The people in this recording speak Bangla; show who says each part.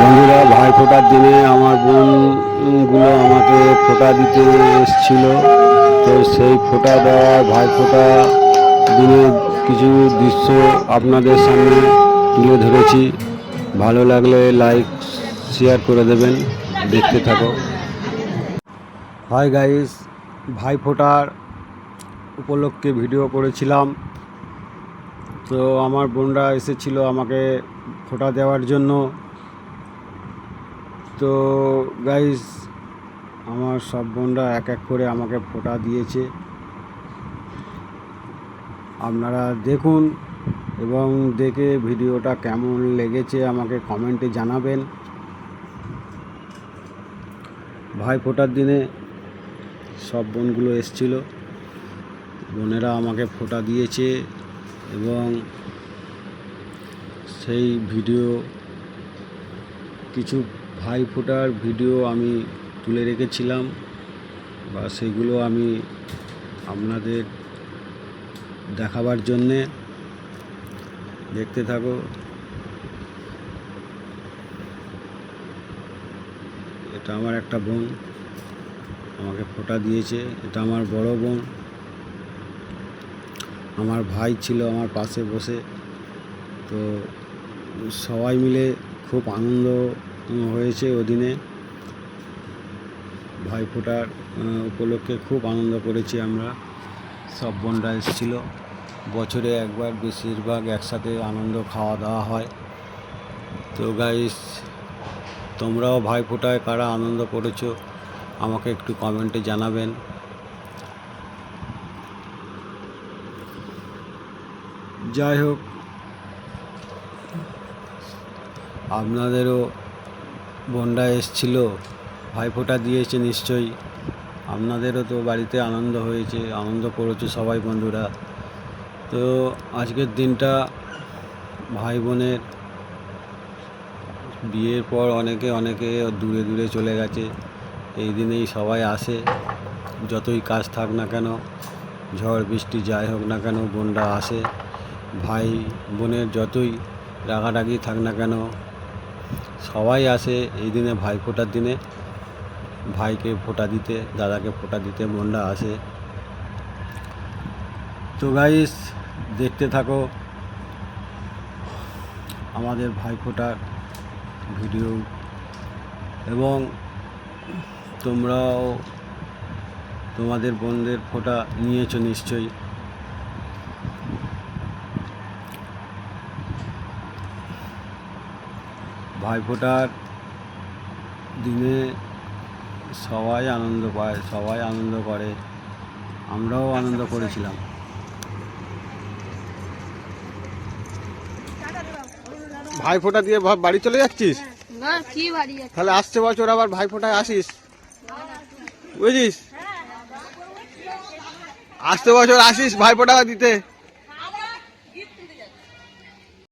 Speaker 1: বন্ধুরা, ভাই ফোটার দিনে আমার বোনগুলো আমাকে ফোটা দিতে এসেছিল। তো সেই ফোটা দেওয়া ভাই ফোটা দিনে কিছু দৃশ্য আপনাদের সামনে তুলে ধরেছি। ভালো লাগলে লাইক, শেয়ার করে দেবেন। দেখতে থাকো। হাই গাইস ভাই ফোটার উপলক্ষে ভিডিও করেছিলাম। তো আমার বোনরা এসেছিল আমাকে ফোটা দেওয়ার জন্য। তো গাইস আমার সব বোনরা এক এক করে আমাকে ফোটা দিয়েছে। আপনারা দেখুন এবং দেখে ভিডিওটা কেমন লেগেছে আমাকে কমেন্টে জানাবেন। ভাই, ফোটার দিনে সব বোনগুলো এসছিল। বোনেরা আমাকে ফোটা দিয়েছে এবং সেই ভিডিও কিছু ভাই ফোটার ভিডিও আমি তুলে রেখেছিলাম বা সেগুলো আমি আপনাদের দেখাবার জন্যে দেখতে থাকো। এটা আমার একটা বোন আমাকে ফোটা দিয়েছে। এটা আমার বড় বোন। আমার ভাই ছিল আমার পাশে বসে। তো সবাই মিলে খুব আনন্দ হয়েছে ওদিনে। ভাইফোঁটার উপলক্ষে খুব আনন্দ করেছি আমরা। সব বোনরা এসেছিল। বছরে একবার বেশিরভাগ একসাথে আনন্দ খাওয়া দাওয়া হয়। তো গাইস তোমরাও ভাইফোঁটায় কারা আনন্দ করেছ, আমাকে একটু কমেন্টে জানাবেন। যাই হোক, আপনাদেরও বোনরা এসছিল ভাইফোঁটা দিয়েছে নিশ্চয়ই। আপনাদেরও তো বাড়িতে আনন্দ হয়েছে, আনন্দ করেছে সবাই বন্ধুরা। তো আজকের দিনটা ভাই বোনের বিয়ের পর অনেকে অনেকে দূরে দূরে চলে গেছে। এই দিনেই সবাই আসে, যতই কাজ থাক না কেন, ঝড় বৃষ্টি যাই হোক না কেন, বোনরা আসে। ভাই বোনের যতই রাগারাগি থাক না কেন সবাই আসে এই দিনে ভাই ফোটার দিনে। ভাইকে ফোঁটা দিতে, দাদাকে ফোঁটা দিতে বোনরা আসে। তো গাইস দেখতে থাকো। আমাদের ভাই ফোটার ভিডিও এবং তোমরাও তোমাদের বোনদের ফোঁটা নিয়েছো নিশ্চয়ই। ভাইফোঁটার দিনে সবাই আনন্দ পায় সবাই আনন্দ করে। আমরাও আনন্দ করেছিলাম। ভাই ফোঁটা দিয়ে বাড়ি চলে যাচ্ছিস?
Speaker 2: না কি বাড়ি আছে
Speaker 1: তাহলে আসছে বছর আবার ভাই ফোঁটায় আসিস। বুঝিস আসতে বছর আসিস ভাই ফোঁটা দিতে।